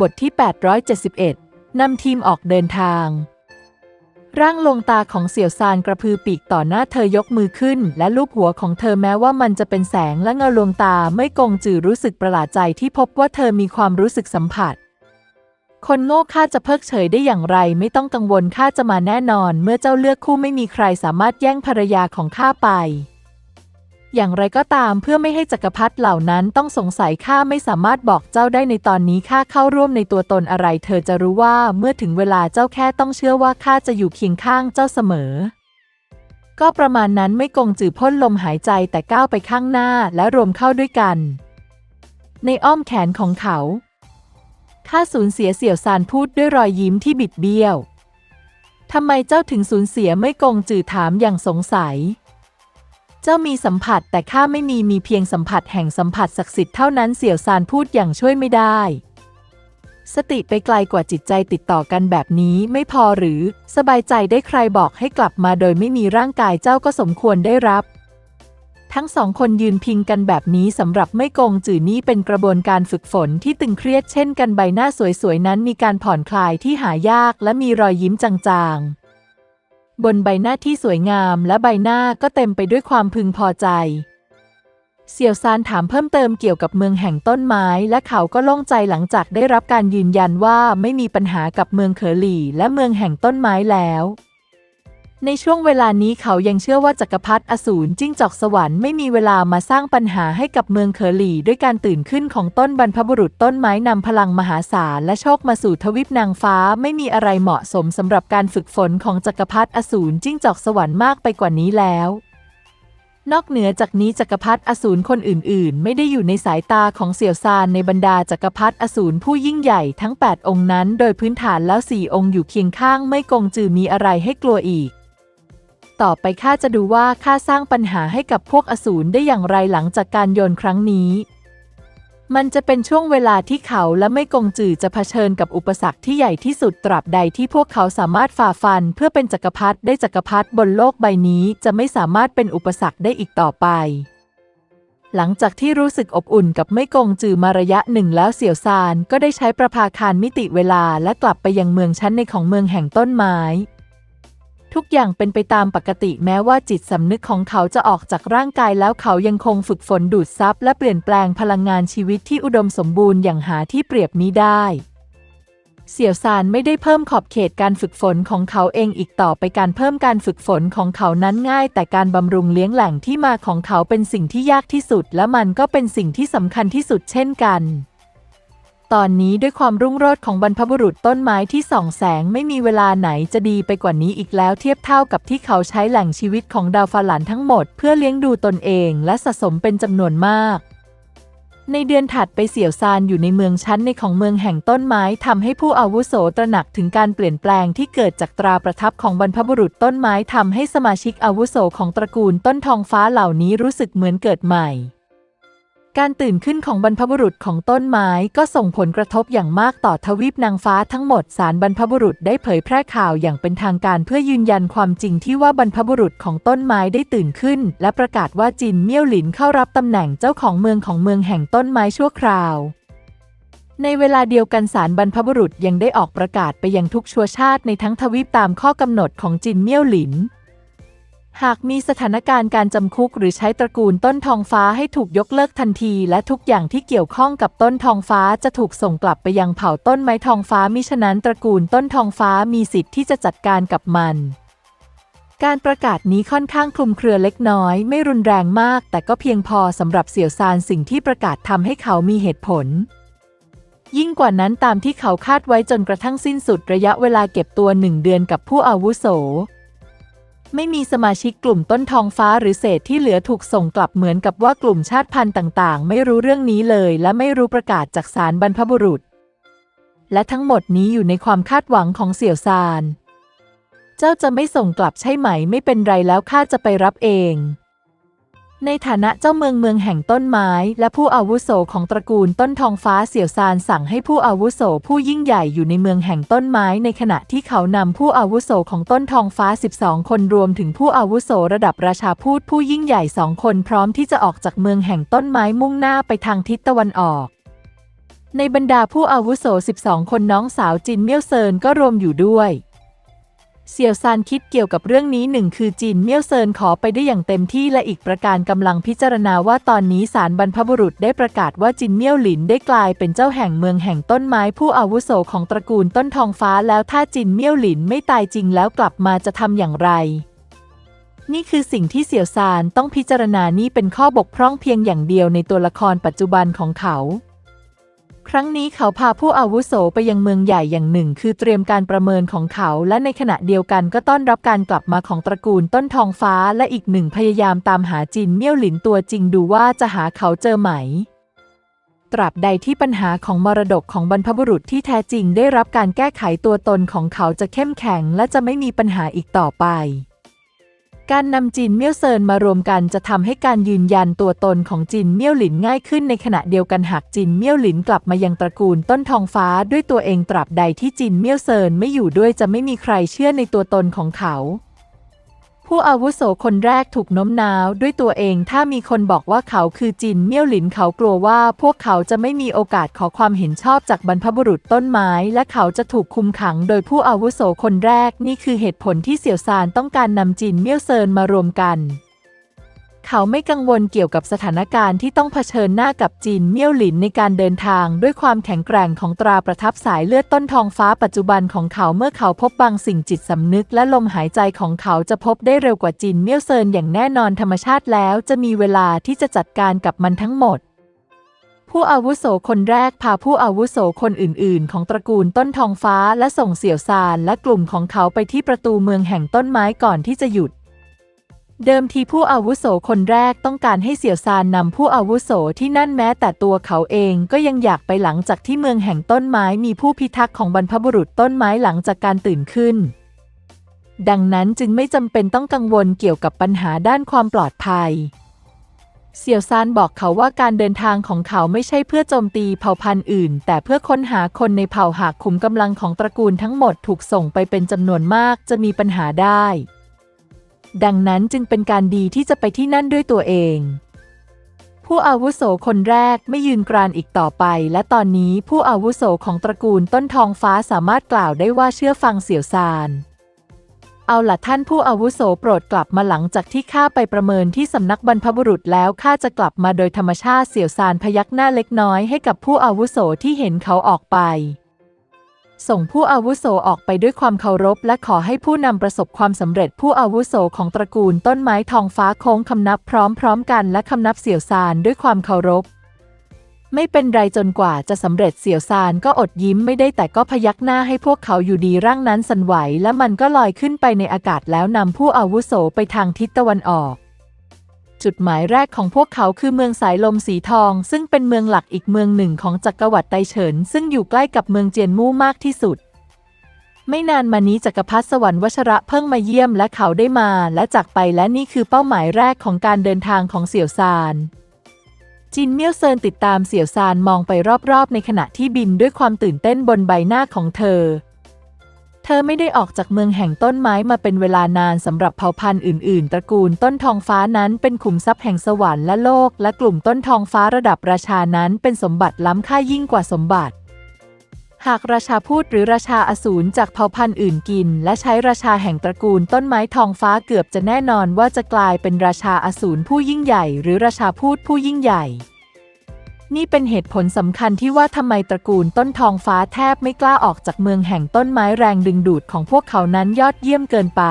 บทที่ 871 นำทีมออกเดินทาง ร่างลงตาของเสี่ยวซานกระพือปีกต่อหน้าเธอยกมือขึ้น และลูบหัวของเธอแม้ว่ามันจะเป็นแสงและเงาลวงตาไม่กงจือรู้สึกประหลาดใจที่พบว่าเธอมีความรู้สึกสัมผัส คนโง่ข้าจะเพิกเฉยได้อย่างไรไม่ต้องกังวลข้าจะมาแน่นอน เมื่อเจ้าเลือกคู่ไม่มีใครสามารถแย่งภรรยาของข้าไป อย่างไรก็ตามเพื่อไม่ให้จักรพรรดิเหล่านั้นต้องสงสัยข้าไม่สามารถบอกเจ้าได้ในตอนนี้ข้าเข้าร่วมในตัวตนอะไร เธอจะรู้ว่าเมื่อถึงเวลาเจ้าแค่ต้องเชื่อว่าข้าจะอยู่เคียงข้างเจ้าเสมอ ก็ประมาณนั้นไม่กงจือพ่นลมหายใจแต่ก้าวไปข้างหน้าและรวมเข้าด้วยกัน ในอ้อมแขนของเขาข้าสูญเสียเสี่ยวซานพูดด้วยรอยยิ้มที่บิดเบี้ยวทำไมเจ้าถึงสูญเสียไม่กงจือถามอย่างสงสัย เจ้ามีสัมผัสแต่ข้าไม่มีมีเพียงสัมผัสแห่งสัมผัสศักดิ์สิทธิ์เท่านั้นเสี่ยวซานพูดอย่างช่วยไม่ได้ สติไปไกลกว่าจิตใจติดต่อกันแบบนี้ไม่พอหรือ สบายใจได้ใครบอกให้กลับมาโดยไม่มีร่างกายเจ้าก็สมควรได้รับ ทั้งสองคนยืนพิงกันแบบนี้สำหรับไม่โกงจื่อนี่เป็นกระบวนการฝึกฝนที่ตึงเครียดเช่นกันใบหน้าสวยๆนั้นมีการผ่อนคลายที่หายากและมีรอยยิ้มจางๆ บนใบหน้าที่สวยงามและใบหน้าก็เต็มไปด้วยความพึงพอใจ เสี่ยวซานถามเพิ่มเติมเกี่ยวกับเมืองแห่งต้นไม้ และเขาก็โล่งใจหลังจากได้รับการยืนยันว่าไม่มีปัญหากับเมืองเขอหลี่และเมืองแห่งต้นไม้แล้ว ในช่วงเวลานี้เขายังเชื่อว่าจักรพรรดิอสูรจิ้งจอกสวรรค์ไม่มีเวลามาสร้างปัญหาให้กับเมืองเขอหลี่ด้วยการตื่นขึ้นของต้นบรรพบุรุษต้นไม้นำพลังมหาศาลและโชคมาสู่ทวิปนางฟ้าไม่มีอะไรเหมาะสมสำหรับการฝึกฝนของจักรพรรดิอสูรจิ้งจอกสวรรค์มากไปกว่านี้แล้ว นอกเหนือจากนี้จักรพรรดิอสูรคนอื่น ๆ ไม่ได้อยู่ในสายตาของเสี่ยวซานในบรรดาจักรพรรดิอสูรผู้ยิ่งใหญ่ทั้ง 8 องค์นั้น โดยพื้นฐานแล้วสี่องค์อยู่เคียงข้างไม่กงจือมีอะไรให้กลัวอีก ต่อไปข้าจะดูว่าข้าสร้างปัญหาให้กับพวกอสูรได้อย่างไรหลังจากการโยนครั้งนี้ มันจะเป็นช่วงเวลาที่เขาและไม่กงจือจะเผชิญกับอุปสรรคที่ใหญ่ที่สุดตราบใดที่พวกเขาสามารถฝ่าฟันเพื่อเป็นจักรพรรดิได้จักรพรรดิบนโลกใบนี้จะไม่สามารถเป็นอุปสรรคได้อีกต่อไปหลังจากที่รู้สึกอบอุ่นกับไม่กงจือมาระยะหนึ่งแล้วเสี่ยวซานก็ได้ใช้ประภาคารมิติเวลาและกลับไปยังเมืองชั้นในของเมืองแห่งต้นไม้ ทุกอย่างเป็นไปตามปกติแม้ว่าจิตสำนึกของเขาจะออกจากร่างกายแล้วเขายังคงฝึกฝนดูดซับและเปลี่ยนแปลงพลังงานชีวิตที่อุดมสมบูรณ์อย่างหาที่เปรียบมิได้ เสี่ยวซานไม่ได้เพิ่มขอบเขตการฝึกฝนของเขาเองอีกต่อไปการเพิ่มการฝึกฝนของเขานั้นง่าย แต่การบำรุงเลี้ยงแหล่งที่มาของเขาเป็นสิ่งที่ยากที่สุด และมันก็เป็นสิ่งที่สำคัญที่สุดเช่นกัน ตอนนี้ด้วยความรุ่งโรจน์ของบรรพบุรุษต้นไม้ที่ส่องแสงไม่มีเวลาไหนจะดีไปกว่านี้อีกแล้วเทียบเท่ากับที่เขาใช้แหล่งชีวิตของดาวฟาหลันทั้งหมดเพื่อเลี้ยงดูตนเองและสะสมเป็นจำนวนมากในเดือนถัดไปเสี่ยวซานอยู่ในเมืองชั้นในของเมืองแห่งต้นไม้ทำให้ผู้อาวุโสตระหนักถึงการเปลี่ยนแปลงที่เกิดจากตราประทับของบรรพบุรุษต้นไม้ทำให้สมาชิกอาวุโสของตระกูลต้นทองฟ้าเหล่านี้รู้สึกเหมือนเกิดใหม่ การตื่นขึ้นของบรรพบุรุษของต้นไม้ก็ส่งผลกระทบอย่างมากต่อทวีปนางฟ้าทั้งหมดสารบรรพบุรุษได้เผยแพร่ข่าวอย่างเป็นทางการเพื่อยืนยันความจริงที่ว่าบรรพบุรุษของต้นไม้ได้ตื่นขึ้น และประกาศว่าจินเมี่ยวหลินเข้ารับตำแหน่งเจ้าของเมืองของเมืองแห่งต้นไม้ชั่วคราว ในเวลาเดียวกันสารบรรพบุรุษยังได้ออกประกาศไปยังทุกชัวชาติในทั้งทวีปตามข้อกำหนดของจินเมี่ยวหลิน หากมีสถานการณ์การจำคุกหรือใช้ตระกูลต้นทองฟ้าให้ถูกยกเลิกทันที และทุกอย่างที่เกี่ยวข้องกับต้นทองฟ้าจะถูกส่งกลับไปยังเผ่าต้นไม้ทองฟ้ามิฉะนั้นตระกูลต้นทองฟ้ามีสิทธิ์ที่จะจัดการกับมัน การประกาศนี้ค่อนข้างคลุมเครือเล็กน้อย ไม่รุนแรงมาก แต่ก็เพียงพอสำหรับเสี่ยวซานสิ่งที่ประกาศทำให้เขามีเหตุผลยิ่งกว่านั้นตามที่เขาคาดไว้จนกระทั่งสิ้นสุดระยะเวลาเก็บตัวหนึ่งเดือนกับผู้อาวุโส ไม่มีสมาชิกกลุ่มต้นทองฟ้าหรือเศษที่เหลือถูกส่งกลับเหมือนกับว่ากลุ่มชาติพันธุ์ต่างๆ ไม่รู้เรื่องนี้เลย และไม่รู้ประกาศจากสารบรรพบุรุษ และทั้งหมดนี้อยู่ในความคาดหวังของเสี่ยวซาน เจ้าจะไม่ส่งกลับใช่ไหมไม่เป็นไรแล้วข้าจะไปรับเอง ในฐานะเจ้าเมืองเมืองแห่งต้นไม้ และผู้อาวุโสของตระกูลต้นทองฟ้าเสี่ยวซานสั่งให้ผู้อาวุโสผู้ยิ่งใหญ่อยู่ในเมืองแห่งต้นไม้ ในขณะที่เขานำผู้อาวุโสของต้นทองฟ้า 12 คนรวมถึงผู้อาวุโสระดับราชาพูดผู้ยิ่งใหญ่สองคนพร้อมที่จะออกจากเมืองแห่งต้นไม้มุ่งหน้าไปทางทิศตะวันออกในบรรดาผู้อาวุโส 12 คนน้องสาวจินเมี่ยวเซินก็รวมอยู่ด้วย เสี่ยวซานคิดเกี่ยวกับเรื่องนี้หนึ่งคือจินเมี่ยวเซินขอไปได้อย่างเต็มที่และอีกประการกำลังพิจารณาว่าตอนนี้ศาลบรรพบุรุษได้ประกาศว่าจินเมี่ยวหลินได้กลายเป็นเจ้าแห่งเมืองแห่งต้นไม้ผู้อาวุโสของตระกูลต้นทองฟ้าแล้วถ้าจินเมี่ยวหลินไม่ตายจริงแล้วกลับมาจะทำอย่างไร นี่คือสิ่งที่เสี่ยวซานต้องพิจารณานี่เป็นข้อบกพร่องเพียงอย่างเดียวในตัวละครปัจจุบันของเขา ครั้งนี้เขาพาผู้อาวุโสไปยังเมืองใหญ่อย่างหนึ่ง คือเตรียมการประเมินของเขา และในขณะเดียวกันก็ต้อนรับการกลับมาของตระกูลต้นทองฟ้าและอีกหนึ่งพยายามตามหาจินเมี่ยวหลินตัวจริงดูว่าจะหาเขาเจอไหม ตราบใดที่ปัญหาของมรดกของบรรพบุรุษที่แท้จริงได้รับการแก้ไขตัวตนของเขาจะเข้มแข็ง และจะไม่มีปัญหาอีกต่อไป การนำจินเมี่ยวเซินมารวมกันจะทำให้การยืนยันตัวตนของจินเมี่ยวหลินง่ายขึ้นในขณะเดียวกันหากจินเมี่ยวหลินกลับมายังตระกูลต้นทองฟ้าด้วยตัวเองตราบใดที่จินเมี่ยวเซินไม่อยู่ด้วยจะไม่มีใครเชื่อในตัวตนของเขา ผู้อาวุโสคนแรกถูกโน้มน้าวด้วยตัวเอง ถ้ามีคนบอกว่าเขาคือจินเมี่ยวหลินเขากลัวว่าพวกเขาจะไม่มีโอกาสขอความเห็นชอบจากบรรพบุรุษต้นไม้ และเขาจะถูกคุมขังโดยผู้อาวุโสคนแรก นี่คือเหตุผลที่เสี่ยวซานต้องการนำจินเมี่ยวเซินมารวมกัน เขาไม่กังวลเกี่ยวกับสถานการณ์ที่ต้องเผชิญหน้ากับจีนเมี่ยวหลินในการเดินทาง ด้วยความแข็งแกร่งของตราประทับสายเลือดต้นทองฟ้าปัจจุบันของเขาเมื่อเขาพบบางสิ่งจิตสำนึก และลมหายใจของเขาจะพบได้เร็วกว่าจีนเมี่ยวเซินอย่างแน่นอนธรรมชาติแล้ว จะมีเวลาที่จะจัดการกับมันทั้งหมดผู้อาวุโสคนแรกพาผู้อาวุโสคนอื่น ๆ ของตระกูลต้นทองฟ้าและส่งเสี่ยวซานและกลุ่มของเขาไปที่ประตูเมืองแห่งต้นไม้ก่อนที่จะหยุด เดิมทีผู้อาวุโสคนแรกต้องการให้เสี่ยวซานนำผู้อาวุโสที่นั่นแม้แต่ตัวเขาเองก็ยังอยากไปหลังจากที่เมืองแห่งต้นไม้มีผู้พิทักษ์ของบรรพบุรุษต้นไม้หลังจากการตื่นขึ้น ดังนั้นจึงไม่จำเป็นต้องกังวลเกี่ยวกับปัญหาด้านความปลอดภัย เสี่ยวซานบอกเขาว่าการเดินทางของเขาไม่ใช่เพื่อโจมตีเผ่าพันธุ์อื่น แต่เพื่อค้นหาคนในเผ่าหากขุมกำลังของตระกูลทั้งหมดถูกส่งไปเป็นจำนวนมากจะมีปัญหาได้ ดังนั้นจึงเป็นการดีที่จะไปที่นั่นด้วยตัวเอง ผู้อาวุโสคนแรกไม่ยืนกรานอีกต่อไป และตอนนี้ผู้อาวุโสของตระกูลต้นทองฟ้าสามารถกล่าวได้ว่าเชื่อฟังเสี่ยวซานเอาล่ะท่านผู้อาวุโสโปรดกลับมาหลังจากที่ข้าไปประเมินที่สำนักบรรพบุรุษแล้วข้าจะกลับมาโดยธรรมชาติเสี่ยวซานพยักหน้าเล็กน้อยให้กับผู้อาวุโสที่เห็นเขาออกไป ส่งผู้อาวุโสออกไปด้วยความเคารพ และขอให้ผู้นำประสบความสำเร็จผู้อาวุโสของตระกูลต้นไม้ทองฟ้าโค้งคำนับพร้อมๆกันและคำนับเสี่ยวซานด้วยความเคารพ ไม่เป็นไรจนกว่าจะสำเร็จเสี่ยวซานก็อดยิ้มไม่ได้แต่ก็พยักหน้าให้พวกเขาอยู่ดีร่างนั้นสั่นไหว และมันก็ลอยขึ้นไปในอากาศแล้วนำผู้อาวุโสไปทางทิศตะวันออก จุดหมายแรกของพวกเขาคือเมืองสายลมสีทอง ซึ่งเป็นเมืองหลักอีกเมืองหนึ่งของจักรวรรดิไตเฉิน ซึ่งอยู่ใกล้กับเมืองเจียนมู่มากที่สุด ไม่นานมานี้จักรพรรดิสวรรค์วชระเพิ่งมาเยี่ยมและเขาได้มาและจากไปและนี่คือเป้าหมายแรกของการเดินทางของเสี่ยวซานจินเมียวเซินติดตามเสี่ยวซานมองไปรอบๆ ในขณะที่บินด้วยความตื่นเต้นบนใบหน้าของเธอ เธอไม่ได้ออกจากเมืองแห่งต้นไม้มาเป็นเวลานานสำหรับเผ่าพันธุ์อื่น ๆ ตระกูลต้นทองฟ้านั้นเป็นขุมทรัพย์แห่งสวรรค์และโลก และกลุ่มต้นทองฟ้าระดับราชานั้นเป็นสมบัติล้ำค่ายิ่งกว่าสมบัติ หากราชาพูดหรือราชาอสูรจากเผ่าพันธุ์อื่นกิน และใช้ราชาแห่งตระกูลต้นไม้ทองฟ้าเกือบจะแน่นอนว่าจะกลายเป็นราชาอสูรผู้ยิ่งใหญ่ หรือราชาพูดผู้ยิ่งใหญ่ นี่เป็นเหตุผลสำคัญที่ว่าทำไมตระกูลต้นทองฟ้าแทบไม่กล้าออกจากเมืองแห่งต้นไม้แรงดึงดูดของพวกเขานั้นยอดเยี่ยมเกินไป